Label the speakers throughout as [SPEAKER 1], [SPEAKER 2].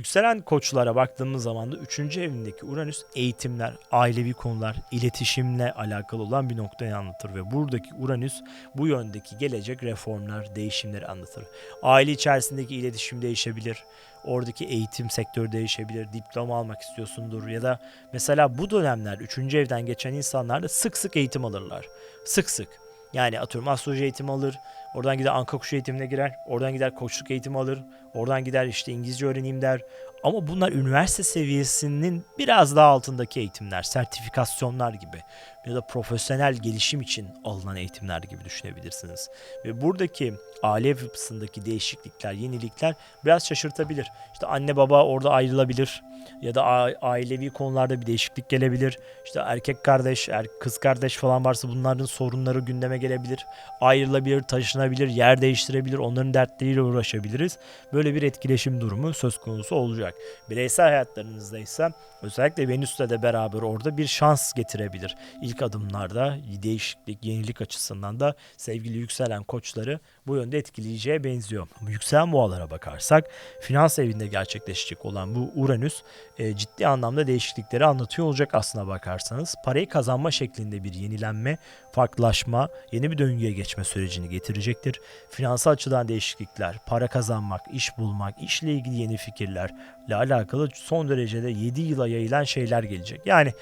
[SPEAKER 1] Yükselen koçlara baktığımız zaman da 3. evindeki Uranüs eğitimler, ailevi konular, iletişimle alakalı olan bir noktayı anlatır ve buradaki Uranüs bu yöndeki gelecek reformlar, değişimleri anlatır. Aile içerisindeki iletişim değişebilir. Oradaki eğitim sektörü değişebilir. Diploma almak istiyorsundur ya da mesela bu dönemler 3. evden geçen insanlar da sık sık eğitim alırlar. Sık sık. Yani atıyorum astroloji eğitimi alır. Oradan gider anka kuşu eğitimine girer. Oradan gider koçluk eğitimi alır. Oradan gider işte İngilizce öğreneyim der. Ama bunlar üniversite seviyesinin biraz daha altındaki eğitimler, sertifikasyonlar gibi ya da profesyonel gelişim için alınan eğitimler gibi düşünebilirsiniz. Ve buradaki aile yapısındaki değişiklikler, yenilikler biraz şaşırtabilir. İşte anne baba orada ayrılabilir ya da ailevi konularda bir değişiklik gelebilir. İşte erkek kardeş, er kız kardeş falan varsa bunların sorunları gündeme gelebilir. Ayrılabilir, taşınabilir, yer değiştirebilir, onların dertleriyle uğraşabiliriz. Böyle bir etkileşim durumu söz konusu olacak. Bireysel hayatlarınızda ise özellikle Venüs'le de beraber orada bir şans getirebilir. İlk adımlarda değişiklik, yenilik açısından da sevgili yükselen koçları bu yönde etkileyeceğe benziyor. Yükselen boğalara bakarsak finans evinde gerçekleşecek olan bu Uranüs e, ciddi anlamda değişiklikleri anlatıyor olacak aslına bakarsanız. Parayı kazanma şeklinde bir yenilenme, farklılaşma, yeni bir döngüye geçme sürecini getirecektir. Finansal açıdan değişiklikler, para kazanmak, iş bulmak, işle ilgili yeni fikirlerle alakalı son derecede 7 yıla yayılan şeyler gelecek. Yani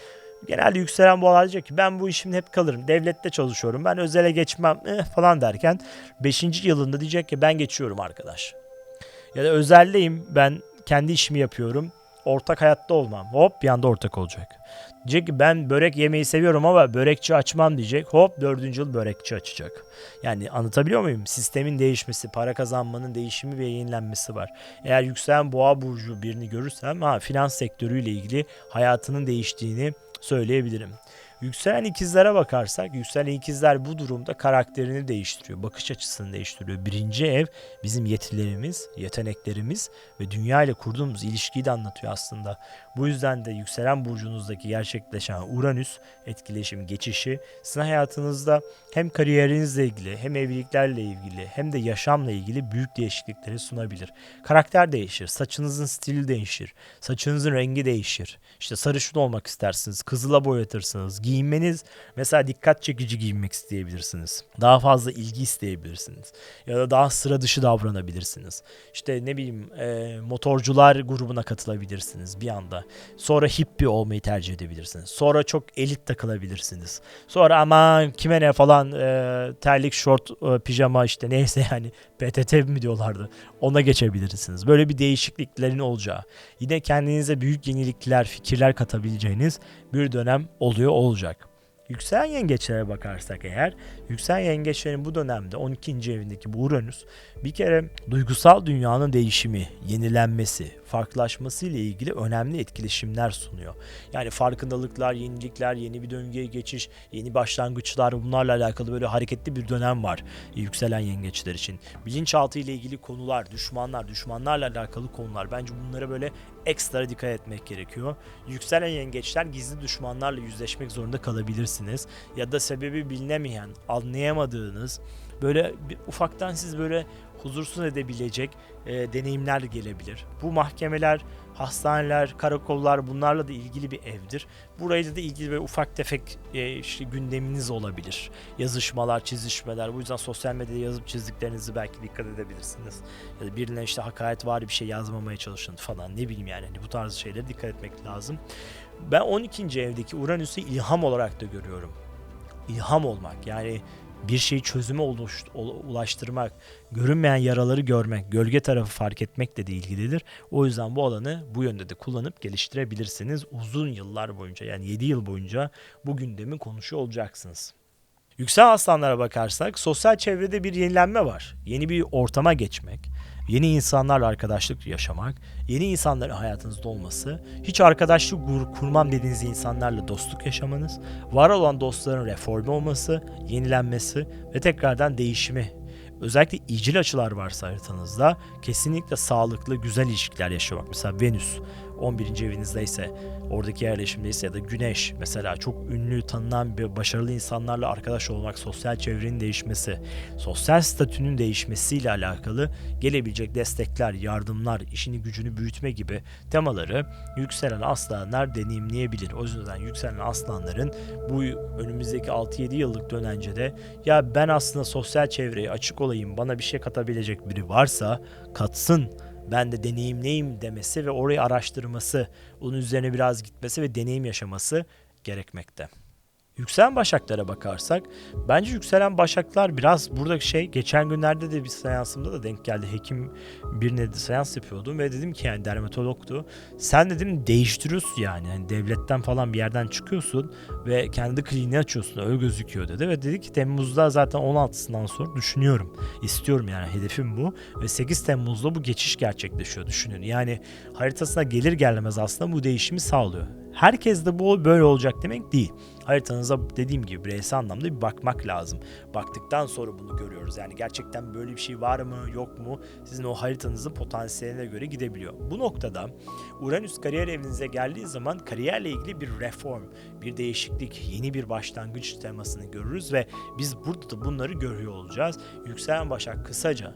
[SPEAKER 1] Genelde yükselen boğalar diyecek ki ben bu işimde hep kalırım. Devlette çalışıyorum. Ben özele geçmem eh, falan derken 5. yılında diyecek ki ben geçiyorum arkadaş. Ya da özeldeyim ben kendi işimi yapıyorum. Ortak hayatta olmam. Hop bir anda ortak olacak. Diyecek ki ben börek yemeyi seviyorum ama börekçi açmam diyecek. Hop dördüncü yıl börekçi açacak. Yani anlatabiliyor muyum? Sistemin değişmesi, para kazanmanın değişimi ve yenilenmesi var. Eğer yükselen boğa burcu birini görürsem ha, finans sektörüyle ilgili hayatının değiştiğini söyleyebilirim. Yükselen ikizlere bakarsak yükselen ikizler bu durumda karakterini değiştiriyor. Bakış açısını değiştiriyor. Birinci ev bizim yetilerimiz, yeteneklerimiz ve dünya ile kurduğumuz ilişkiyi de anlatıyor aslında. Bu yüzden de yükselen burcunuzdaki gerçekleşen Uranüs etkileşim geçişi sizin hayatınızda hem kariyerinizle ilgili hem evliliklerle ilgili hem de yaşamla ilgili büyük değişiklikleri sunabilir. Karakter değişir, saçınızın stili değişir, saçınızın rengi değişir. İşte sarışın olmak istersiniz, kızıla boyatırsınız, giyinmeniz mesela dikkat çekici giyinmek isteyebilirsiniz. Daha fazla ilgi isteyebilirsiniz. Ya da daha sıra dışı davranabilirsiniz. İşte ne bileyim e, motorcular grubuna katılabilirsiniz bir anda. Sonra hippie olmayı tercih edebilirsiniz. Sonra çok elit takılabilirsiniz. Sonra aman kime ne falan e, terlik, şort, e, pijama işte neyse yani PTT mi diyorlardı. Ona geçebilirsiniz. Böyle bir değişikliklerin olacağı. Yine kendinize büyük yenilikler, fikirler katabileceğiniz bir dönem oluyor olacak. olacak. Yükselen yengeçlere bakarsak eğer, yükselen yengeçlerin bu dönemde 12. evindeki bu Uranüs bir kere duygusal dünyanın değişimi, yenilenmesi, farklılaşması ile ilgili önemli etkileşimler sunuyor. Yani farkındalıklar, yenilikler, yeni bir döngüye geçiş, yeni başlangıçlar bunlarla alakalı böyle hareketli bir dönem var yükselen yengeçler için. Bilinçaltı ile ilgili konular, düşmanlar, düşmanlarla alakalı konular. Bence bunlara böyle ekstra dikkat etmek gerekiyor. Yükselen yengeçler gizli düşmanlarla yüzleşmek zorunda kalabilirsiniz. Ya da sebebi bilinemeyen, anlayamadığınız böyle bir, ufaktan siz böyle huzursuz edebilecek e, deneyimler gelebilir. Bu mahkemeler, hastaneler, karakollar bunlarla da ilgili bir evdir. Burayla da ilgili ve ufak tefek e, işte gündeminiz olabilir. Yazışmalar, çizişmeler. Bu yüzden sosyal medyada yazıp çizdiklerinizi belki dikkat edebilirsiniz. Ya da birine işte hakaret var bir şey yazmamaya çalışın falan ne bileyim yani. Hani bu tarz şeylere dikkat etmek lazım. Ben 12. evdeki Uranüs'ü ilham olarak da görüyorum. İlham olmak yani bir şeyi çözüme ulaştırmak, görünmeyen yaraları görmek, gölge tarafı fark etmekle de ilgilidir. O yüzden bu alanı bu yönde de kullanıp geliştirebilirsiniz. Uzun yıllar boyunca yani 7 yıl boyunca bu gündemi konuşuyor olacaksınız. Yüksel aslanlara bakarsak sosyal çevrede bir yenilenme var. Yeni bir ortama geçmek, yeni insanlarla arkadaşlık yaşamak, yeni insanların hayatınızda olması, hiç arkadaşlık kurmam dediğiniz insanlarla dostluk yaşamanız, var olan dostların reforme olması, yenilenmesi ve tekrardan değişimi özellikle iyicil açılar varsa haritanızda kesinlikle sağlıklı, güzel ilişkiler yaşamak. Mesela Venüs 11. evinizdeyse, oradaki yerleşimdeyse ya da güneş mesela çok ünlü, tanınan bir başarılı insanlarla arkadaş olmak, sosyal çevrenin değişmesi, sosyal statünün değişmesiyle alakalı gelebilecek destekler, yardımlar, işini gücünü büyütme gibi temaları yükselen aslanlar deneyimleyebilir. O yüzden yükselen aslanların bu önümüzdeki 6-7 yıllık dönencede ya ben aslında sosyal çevreye açık olayım, bana bir şey katabilecek biri varsa katsın ben de deneyimleyim demesi ve orayı araştırması, onun üzerine biraz gitmesi ve deneyim yaşaması gerekmekte. Yükselen başaklara bakarsak bence yükselen başaklar biraz buradaki şey geçen günlerde de bir seansımda da denk geldi. Hekim birine de seans yapıyordum ve dedim ki yani dermatologtu. Sen dedim değiştiriyorsun yani. yani devletten falan bir yerden çıkıyorsun ve kendi kliniği açıyorsun öyle gözüküyor dedi ve dedi ki Temmuz'da zaten 16'sından sonra düşünüyorum. istiyorum yani hedefim bu ve 8 Temmuz'da bu geçiş gerçekleşiyor düşünün. Yani haritasına gelir gelmez aslında bu değişimi sağlıyor. Herkes de bu böyle olacak demek değil. Haritanıza dediğim gibi bireysel anlamda bir bakmak lazım. Baktıktan sonra bunu görüyoruz. Yani gerçekten böyle bir şey var mı yok mu sizin o haritanızın potansiyeline göre gidebiliyor. Bu noktada Uranüs kariyer evinize geldiği zaman kariyerle ilgili bir reform, bir değişiklik, yeni bir başlangıç temasını görürüz ve biz burada da bunları görüyor olacağız. Yükselen Başak kısaca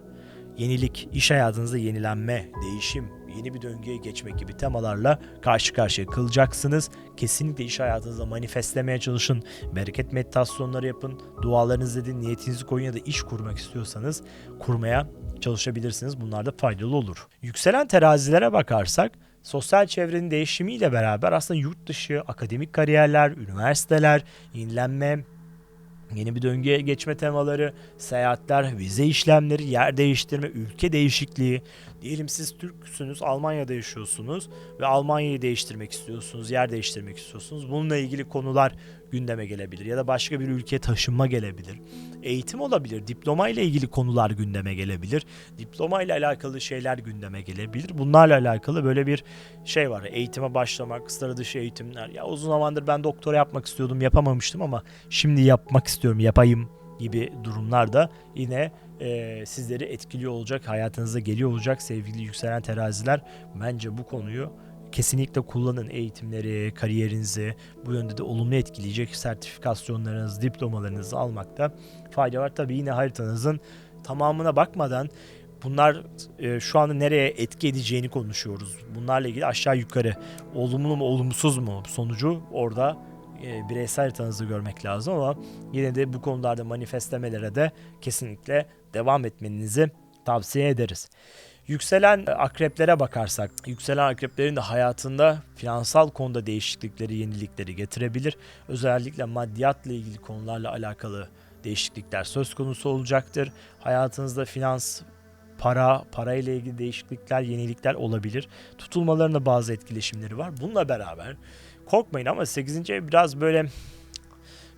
[SPEAKER 1] yenilik, iş hayatınızda yenilenme, değişim, yeni bir döngüye geçmek gibi temalarla karşı karşıya kılacaksınız. Kesinlikle iş hayatınızda manifestlemeye çalışın. Bereket meditasyonları yapın. Dualarınızı edin. Niyetinizi koyun ya da iş kurmak istiyorsanız kurmaya çalışabilirsiniz. Bunlar da faydalı olur. Yükselen terazilere bakarsak sosyal çevrenin değişimiyle beraber aslında yurt dışı, akademik kariyerler, üniversiteler, yenilenme, Yeni bir döngüye geçme temaları, seyahatler, vize işlemleri, yer değiştirme, ülke değişikliği. Diyelim siz Türksünüz, Almanya'da yaşıyorsunuz ve Almanya'yı değiştirmek istiyorsunuz, yer değiştirmek istiyorsunuz. Bununla ilgili konular gündeme gelebilir ya da başka bir ülkeye taşınma gelebilir. Eğitim olabilir, diploma ile ilgili konular gündeme gelebilir. Diploma ile alakalı şeyler gündeme gelebilir. Bunlarla alakalı böyle bir şey var. Eğitime başlamak, sıra dışı eğitimler. Ya uzun zamandır ben doktora yapmak istiyordum, yapamamıştım ama şimdi yapmak istiyorum, yapayım gibi durumlar da yine e, sizleri etkiliyor olacak, hayatınıza geliyor olacak sevgili yükselen teraziler. Bence bu konuyu kesinlikle kullanın eğitimleri, kariyerinizi bu yönde de olumlu etkileyecek sertifikasyonlarınızı, diplomalarınızı almakta fayda var. Tabii yine haritanızın tamamına bakmadan bunlar e, şu anda nereye etki edeceğini konuşuyoruz. Bunlarla ilgili aşağı yukarı olumlu mu olumsuz mu sonucu orada e, bireysel haritanızı görmek lazım ama yine de bu konularda manifestemelere de kesinlikle devam etmenizi tavsiye ederiz. Yükselen akreplere bakarsak, yükselen akreplerin de hayatında finansal konuda değişiklikleri, yenilikleri getirebilir. Özellikle maddiyatla ilgili konularla alakalı değişiklikler söz konusu olacaktır. Hayatınızda finans, para, parayla ilgili değişiklikler, yenilikler olabilir. Tutulmalarında bazı etkileşimleri var. Bununla beraber korkmayın ama 8. ev biraz böyle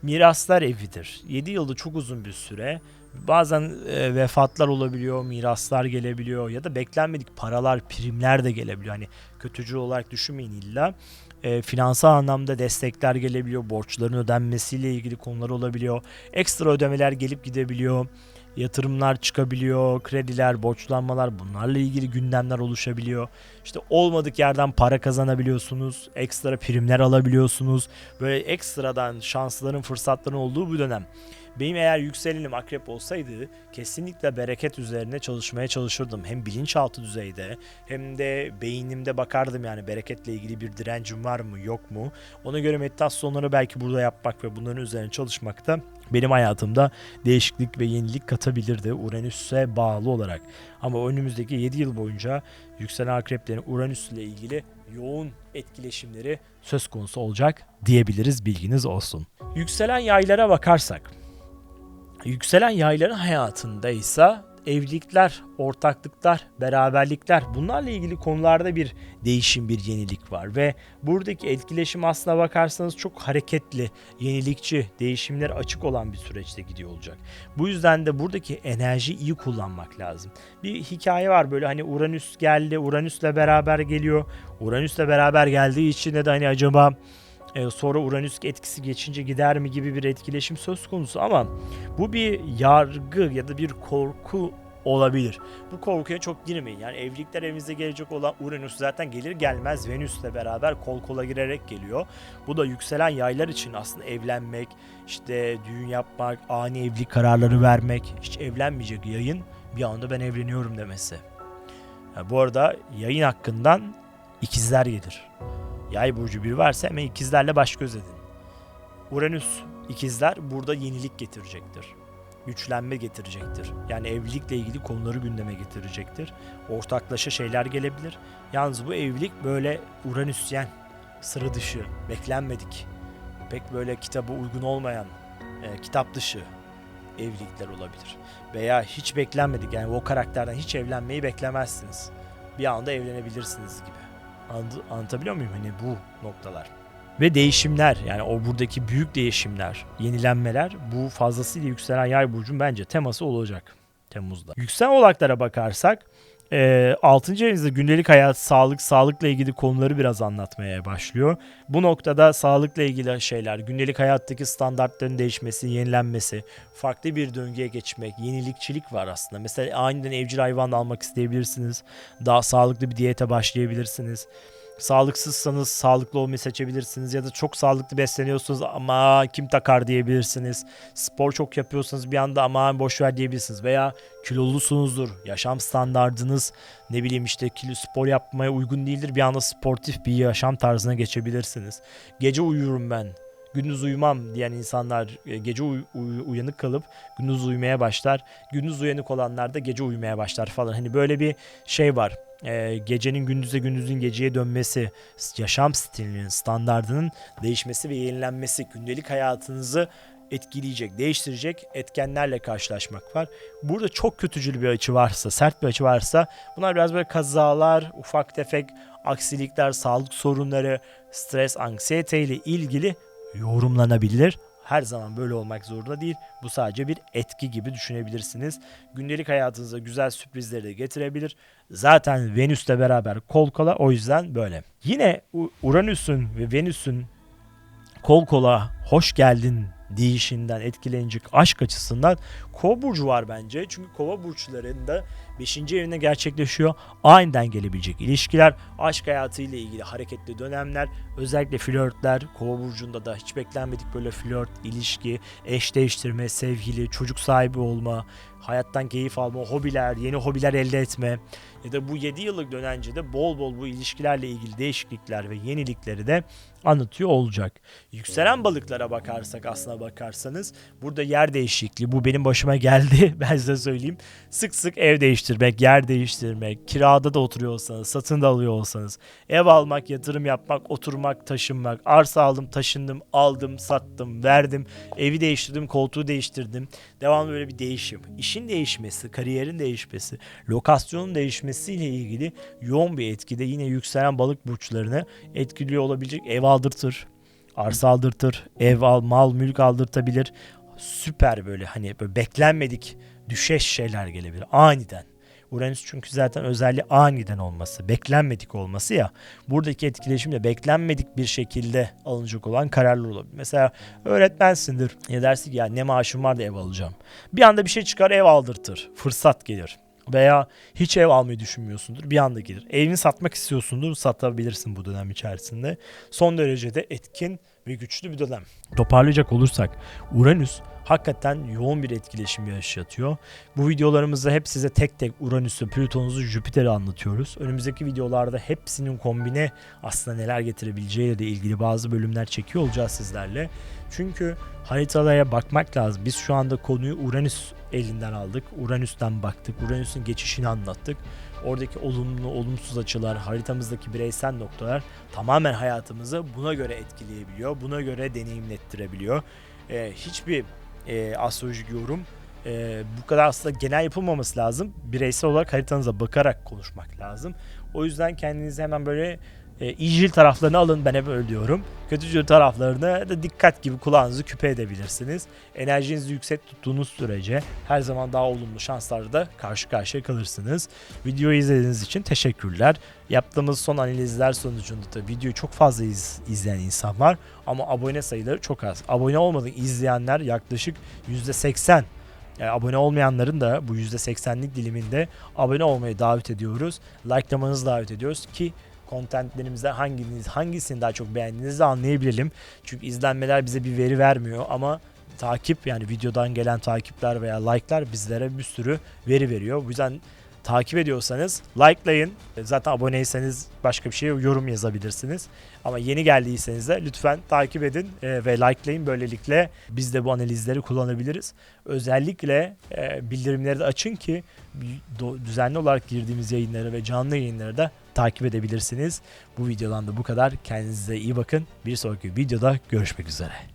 [SPEAKER 1] miraslar evidir. 7 yılda çok uzun bir süre bazen e, vefatlar olabiliyor, miraslar gelebiliyor ya da beklenmedik paralar, primler de gelebiliyor. Hani kötücü olarak düşünmeyin illa. E, finansal anlamda destekler gelebiliyor, borçların ödenmesiyle ilgili konular olabiliyor. Ekstra ödemeler gelip gidebiliyor. Yatırımlar çıkabiliyor, krediler, borçlanmalar bunlarla ilgili gündemler oluşabiliyor. İşte olmadık yerden para kazanabiliyorsunuz, ekstra primler alabiliyorsunuz. Böyle ekstradan şansların, fırsatların olduğu bu dönem. Benim eğer yükselenim akrep olsaydı kesinlikle bereket üzerine çalışmaya çalışırdım. Hem bilinçaltı düzeyde hem de beynimde bakardım yani bereketle ilgili bir direncim var mı yok mu. Ona göre meditasyonları belki burada yapmak ve bunların üzerine çalışmak da benim hayatımda değişiklik ve yenilik katabilirdi Uranüs'e bağlı olarak. Ama önümüzdeki 7 yıl boyunca yükselen akreplerin Uranüs ile ilgili yoğun etkileşimleri söz konusu olacak diyebiliriz bilginiz olsun. Yükselen yaylara bakarsak Yükselen yayların hayatında ise evlilikler, ortaklıklar, beraberlikler bunlarla ilgili konularda bir değişim, bir yenilik var ve buradaki etkileşim aslına bakarsanız çok hareketli, yenilikçi, değişimler açık olan bir süreçte gidiyor olacak. Bu yüzden de buradaki enerjiyi iyi kullanmak lazım. Bir hikaye var böyle hani Uranüs geldi, Uranüs'le beraber geliyor. Uranüs'le beraber geldiği için de hani acaba e, sonra Uranüs etkisi geçince gider mi gibi bir etkileşim söz konusu ama bu bir yargı ya da bir korku olabilir. Bu korkuya çok girmeyin. Yani evlilikler evinize gelecek olan Uranüs zaten gelir gelmez Venüs'le beraber kol kola girerek geliyor. Bu da yükselen yaylar için aslında evlenmek, işte düğün yapmak, ani evlilik kararları vermek, hiç evlenmeyecek yayın bir anda ben evleniyorum demesi. Ha, bu arada yayın hakkından ikizler gelir. Yay burcu biri varsa hemen ikizlerle baş göz edin. Uranüs ikizler burada yenilik getirecektir. Güçlenme getirecektir. Yani evlilikle ilgili konuları gündeme getirecektir. Ortaklaşa şeyler gelebilir. Yalnız bu evlilik böyle Uranüsyen, sıra dışı, beklenmedik. Pek böyle kitaba uygun olmayan, e, kitap dışı evlilikler olabilir. Veya hiç beklenmedik yani o karakterden hiç evlenmeyi beklemezsiniz. Bir anda evlenebilirsiniz gibi. Anlatabiliyor muyum? Hani bu noktalar. Ve değişimler yani o buradaki büyük değişimler, yenilenmeler bu fazlasıyla yükselen yay burcun bence teması olacak Temmuz'da. Yükselen oğlaklara bakarsak e, 6. evinizde gündelik hayat, sağlık, sağlıkla ilgili konuları biraz anlatmaya başlıyor. Bu noktada sağlıkla ilgili şeyler, gündelik hayattaki standartların değişmesi, yenilenmesi, farklı bir döngüye geçmek, yenilikçilik var aslında. Mesela aniden evcil hayvan almak isteyebilirsiniz. Daha sağlıklı bir diyete başlayabilirsiniz. Sağlıksızsanız sağlıklı olmayı seçebilirsiniz ya da çok sağlıklı besleniyorsunuz ama kim takar diyebilirsiniz. Spor çok yapıyorsanız bir anda aman boş ver diyebilirsiniz veya kilolusunuzdur. Yaşam standardınız ne bileyim işte kilo spor yapmaya uygun değildir. Bir anda sportif bir yaşam tarzına geçebilirsiniz. Gece uyurum ben. Gündüz uyumam diyen insanlar e, gece uy- uy- uyanık kalıp gündüz uyumaya başlar. Gündüz uyanık olanlar da gece uyumaya başlar falan. Hani böyle bir şey var. Ee, gecenin gündüze gündüzün geceye dönmesi, yaşam stilinin, standardının değişmesi ve yenilenmesi gündelik hayatınızı etkileyecek, değiştirecek etkenlerle karşılaşmak var. Burada çok kötücül bir açı varsa, sert bir açı varsa bunlar biraz böyle kazalar, ufak tefek aksilikler, sağlık sorunları, stres, anksiyete ile ilgili yorumlanabilir. Her zaman böyle olmak zorunda değil. Bu sadece bir etki gibi düşünebilirsiniz. Gündelik hayatınıza güzel sürprizleri de getirebilir. Zaten Venüs'le beraber kol kola o yüzden böyle. Yine Uranüs'ün ve Venüs'ün kol kola hoş geldin deyişinden etkilenecek aşk açısından Kova burcu var bence. Çünkü Kova burçlarında 5. evinde gerçekleşiyor. Aniden gelebilecek ilişkiler, aşk hayatıyla ilgili hareketli dönemler, özellikle flörtler, Kova burcunda da hiç beklenmedik böyle flört, ilişki, eş değiştirme, sevgili, çocuk sahibi olma, hayattan keyif alma, hobiler, yeni hobiler elde etme ya da bu 7 yıllık dönencede bol bol bu ilişkilerle ilgili değişiklikler ve yenilikleri de anlatıyor olacak. Yükselen balıklara bakarsak aslına bakarsanız burada yer değişikliği bu benim başıma geldi ben size söyleyeyim. Sık sık ev değiştirmek, yer değiştirmek, kirada da oturuyorsanız, satın da alıyor olsanız, ev almak, yatırım yapmak, oturmak, taşınmak, arsa aldım, taşındım, aldım, sattım, verdim, evi değiştirdim, koltuğu değiştirdim. Devamlı böyle bir değişim. İşin değişmesi, kariyerin değişmesi, lokasyonun değişmesiyle ilgili yoğun bir etkide yine yükselen balık burçlarını etkiliyor olabilecek ev aldırtır, arsa aldırtır, ev al, mal, mülk aldırtabilir. Süper böyle hani böyle beklenmedik düşeş şeyler gelebilir aniden. Uranüs çünkü zaten özelliği aniden olması, beklenmedik olması ya. Buradaki etkileşim de beklenmedik bir şekilde alınacak olan kararlar olabilir. Mesela öğretmensindir. Ya dersin ki ya ne maaşım var da ev alacağım. Bir anda bir şey çıkar ev aldırtır. Fırsat gelir. Veya hiç ev almayı düşünmüyorsundur. Bir anda gelir. Evini satmak istiyorsundur. Satabilirsin bu dönem içerisinde. Son derecede etkin ve güçlü bir dönem. Toparlayacak olursak Uranüs hakikaten yoğun bir etkileşim yaşatıyor. Bu videolarımızda hep size tek tek Uranüs'ü, Plüton'uzu, Jüpiter'i anlatıyoruz. Önümüzdeki videolarda hepsinin kombine aslında neler getirebileceğiyle de ilgili bazı bölümler çekiyor olacağız sizlerle. Çünkü haritalara bakmak lazım. Biz şu anda konuyu Uranüs elinden aldık. Uranüs'ten baktık. Uranüs'ün geçişini anlattık. Oradaki olumlu, olumsuz açılar, haritamızdaki bireysel noktalar tamamen hayatımızı buna göre etkileyebiliyor. Buna göre deneyimlettirebiliyor. Ee, hiçbir e, astrolojik yorum e, bu kadar aslında genel yapılmaması lazım. Bireysel olarak haritanıza bakarak konuşmak lazım. O yüzden kendinizi hemen böyle e, iyicil taraflarını alın ben hep öyle diyorum. Kötücül taraflarına da dikkat gibi kulağınızı küpe edebilirsiniz. Enerjinizi yüksek tuttuğunuz sürece her zaman daha olumlu şanslarla da karşı karşıya kalırsınız. Videoyu izlediğiniz için teşekkürler. Yaptığımız son analizler sonucunda da videoyu çok fazla iz- izleyen insan var ama abone sayıları çok az. Abone olmadan izleyenler yaklaşık %80 e, abone olmayanların da bu %80'lik diliminde abone olmayı davet ediyoruz. Likelamanızı davet ediyoruz ki kontentlerimizde hanginiz hangisini daha çok beğendiğinizi anlayabilelim. Çünkü izlenmeler bize bir veri vermiyor ama takip yani videodan gelen takipler veya like'lar bizlere bir sürü veri veriyor. Bu yüzden takip ediyorsanız likelayın. Zaten aboneyseniz başka bir şey yorum yazabilirsiniz. Ama yeni geldiyseniz de lütfen takip edin e, ve likelayın. Böylelikle biz de bu analizleri kullanabiliriz. Özellikle e, bildirimleri de açın ki düzenli olarak girdiğimiz yayınları ve canlı yayınları da takip edebilirsiniz. Bu videodan da bu kadar. Kendinize iyi bakın. Bir sonraki videoda görüşmek üzere.